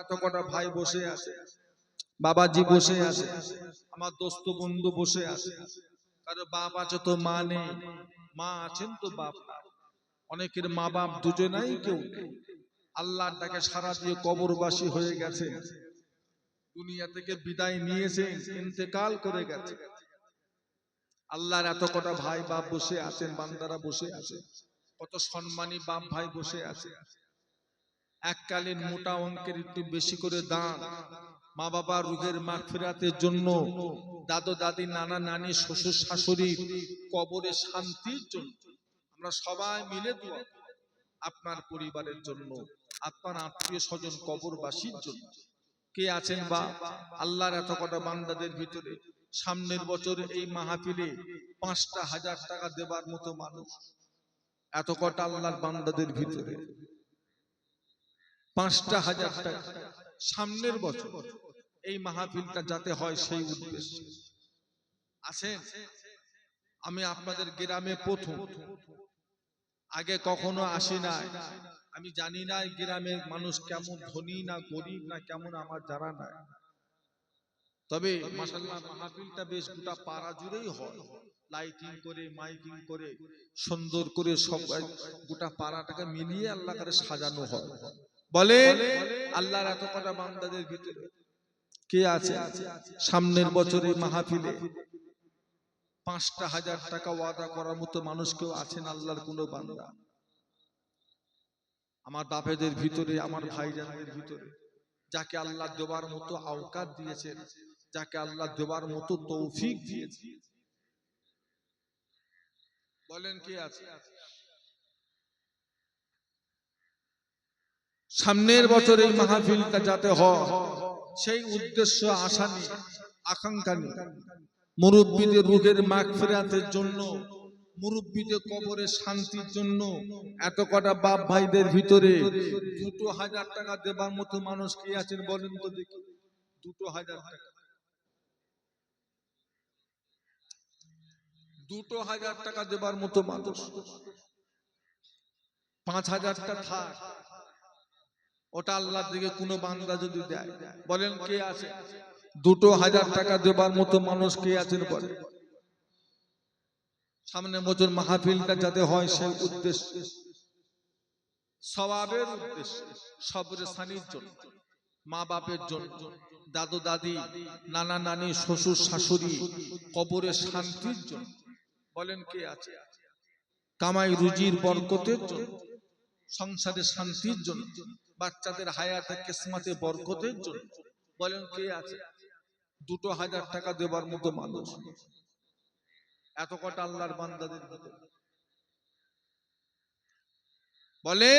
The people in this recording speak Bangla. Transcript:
এত কটা ভাই বসে আছে, বাবাজি বসে আছে, আমার দোস্ত বন্ধু বসে আছে, কারও বাপ আছে তো মা নেই, মা আছেন তো বাপ অনেকের মা বাপ দুজনাই কেউ নেই, আল্লাহর ডাকে সারা দিয়ে কবরবাসী হয়ে গেছে, দুনিয়া থেকে বিদায় নিয়েছে, ইন্তেকাল করে গেছে, আল্লাহর এত কটা ভাই বাপ বসে আছেন, বান্দারা বসে আছে, কত সম্মানী বাপ ভাই বসে আছে এককালীন মোটা অঙ্কের একটু বেশি করে দান। মা বাবা রুগের মাগ ফেরাতের জন্য দাদু, দাদি, নানা, নানি, শ্বশুর, শাশুড়ি কবরে শান্তির জন্য। আমরা সবাই মিলে দোয়া। আপনার পরিবারের জন্য, আপনার আত্মীয় স্বজন কবরবাসীর জন্য। কে আছেন বা? আল্লাহর এত কটা বান্দাদের ভিতরে। সামনের বছর এই মাহফিলে পাঁচটা হাজার টাকা দেবার মতো মানুষ। এত কটা আল্লাহর বান্দাদের ভিতরে। পাঁচটা হাজার টাকা। সামনের বছর এই মাহফিলটা যাতে হয় সেই উদ্দেশ্যে। আছেন আমি আপনাদের গ্রামে প্রথম। আগে কখনো আসি নাই। আমি জানি না গ্রামের মানুষ কেমন ধনী না গরিব না কেমন, আমার জানা নাই। তবে মাসাল্লাহ মাহফিলটা বেশ গোটা পাড়া জুড়েই হয়। লাইটিং করে, মাইকিং করে, সুন্দর করে সব গোটা পাড়াটাকে মিলিয়ে আল্লাহ করে সাজানো হয়। বলে আল্লাহর এত কটা বান্দাদের ভিতরে কে আছে? সামনের বছরে মাহফিলে পাঁচটা হাজার টাকা ওয়াদা করার মতো মানুষ কেউ আছেন আল্লাহর কোনো বান্দা? আমার বাপেদের ভিতরে আমার ভাই ভাইজানদের ভিতরে যাকে আল্লাহ দেবার মতো আওকাত দিয়েছেন যাকে আল্লাহ দেবার মতো তৌফিক দিয়েছে বলেন কে আছে? সামনের বছর এই মাহফিলটা যাতে হয়, সেই উদ্দেশ্য, আশা আকাঙ্ক্ষা নিয়ে। মুরব্বীদের রুহের মাগ ফেরাতের জন্য, মুরব্বীদের কবরের শান্তির জন্য এত কটা বাপ ভাইদের ভিতরে দুটো হাজার টাকা দেবার মতো মানুষ কি আছেন বলেন তো দেখি। দুটো হাজার টাকা। দুটো হাজার টাকা দেবার মতো মানুষ। পাঁচ হাজারটা থাক। ওটা আল্লাহর দিকে কোনো বান্দা যদি দেয় বলেন কে আছে? দুটো হাজার টাকা দেবার মতো মানুষ কে আছেন বলে সামনে বছর মাহফিলটা যাতে হয় সেই উদ্দেশ্য। সবাবের উদ্দেশ্য সবরে সানির জন্য। মা বাপের জন্য। দাদু দাদি নানা নানি শ্বশুর শাশুড়ি কবরে শান্তির জন্য। বলেন কে আছে? কামাই রুজির বরকতের জন্য। সংসারে শান্তির জন্য, বাচ্চাদের হায়াতে কেসমাতে বরকতের জন্য। বলেন, কে আছে? দুটো হাজার টাকা দেবার মতো মানুষ। এত কটা আল্লাহর বান্দাদের বলে